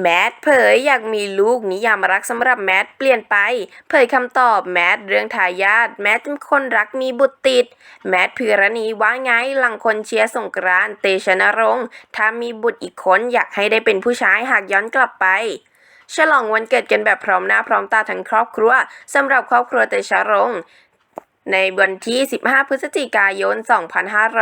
แมทเผยอยากมีลูกนิยามรักสำหรับแมทเปลี่ยนไป เผยคำตอบแมทเรื่องทายาทแมทเป็นคนรักมีบุตรติด แมทพิรณีว่าไงหลังคนเชียร์สงกรานเตชะนรงค์ถ้ามีบุตรอีกคนอยากให้ได้เป็นผู้ชายหากย้อนกลับไปฉลองวันเกิดกันแบบพร้อมหน้าพร้อมตาทั้งครอบครัวสำหรับครอบครัวเตชะรงค์ ในวันที่ 15 พฤศจิกายน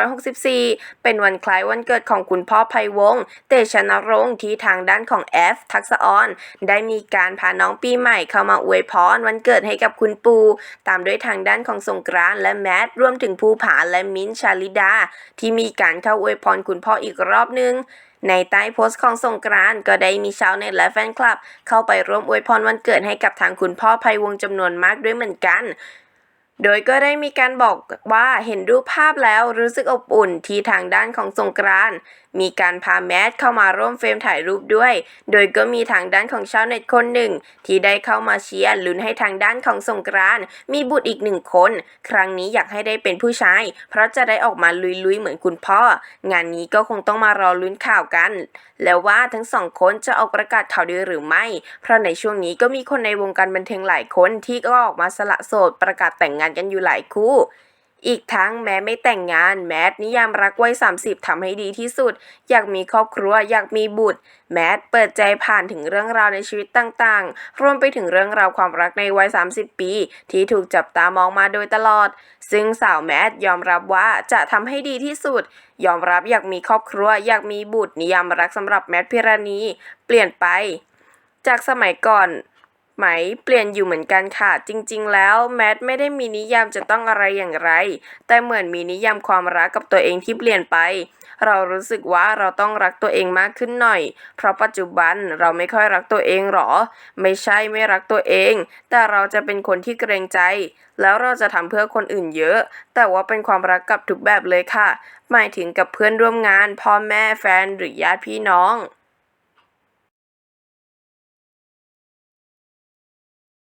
2564 เป็นวันคล้ายวันเกิดของคุณพ่อไพวงศ์ เตชนรงค์ที่ทางด้านของแอฟทักษออน ได้มีการพาน้องปีใหม่เข้ามาอวยพรวันเกิดให้กับคุณปู ตามด้วยทางด้านของสงกรานและแมทรวมถึงภูผาและมิ้นชาลิดา ที่มีการเข้าอวยพรคุณพ่ออีกรอบนึงในใต้โพสต์ของสงกรานก็ได้มีชาวเน็ตและแฟนคลับ เข้าไปร่วมอวยพรวันเกิดให้กับทางคุณพ่อไพวงจำนวนมากด้วยเหมือนกัน โดยก็ได้มีการบอกว่าเห็นรูปภาพแล้วรู้สึกอบอุ่นที่ทางด้านของสงกรานมีการพาแมทเข้ามาร่วมเฟรมถ่ายรูปด้วย โดยก็มีทางด้านของชาวเน็ตคนหนึ่ง ที่ได้เข้ามาเชียร์ลุ้นให้ทางด้านของสงกรานมีบุตรอีกหนึ่งคน ครั้งนี้อยากให้ได้เป็นผู้ชาย เพราะจะได้ออกมาลุยๆเหมือนคุณพ่อ งานนี้ก็คงต้องมารอลุ้นข่าวกัน แล้วว่าทั้งสองคนจะออกประกาศข่าวดีหรือไม่ เพราะในช่วงนี้ก็มีคนในวงการบันเทิงหลายคนที่ก็ออกมาสละโสดประกาศแต่งงานกันอยู่หลายคู่ อีกทั้งแม้ไม่แต่งงานแมทนิยามรักวัย30ทำให้ดีที่สุด อยากมีครอบครัวอยากมีบุตร แมทเปิดใจผ่านถึงเรื่องราวในชีวิตต่างๆ รวมไปถึงเรื่องราวความรักในวัย 30 ปี ที่ถูกจับตามองมาโดยตลอด ซึ่งสาวแมทยอมรับว่าจะทำให้ดีที่สุด ยอมรับอยากมีครอบครัว อยากมีบุตร นิยามรักสำหรับแมทพิรณี เปลี่ยนไป จากสมัยก่อน ไหมเปลี่ยนอยู่เหมือนกันค่ะ จริงๆ แล้วแมทไม่ได้มีนิยามจะต้องอะไรอย่างไร แต่เหมือนมีนิยามความรักกับตัวเองที่เปลี่ยนไป เรารู้สึกว่าเราต้องรักตัวเองมากขึ้นหน่อย เพราะปัจจุบันเราไม่ค่อยรักตัวเองหรอ ไม่ใช่ไม่รักตัวเอง แต่เราจะเป็นคนที่เกรงใจ แล้วเราจะทำเพื่อคนอื่นเยอะ แต่ว่าเป็นความรักกับทุกแบบเลยค่ะ หมายถึงกับเพื่อนร่วมงาน พ่อแม่แฟนหรือญาติพี่น้อง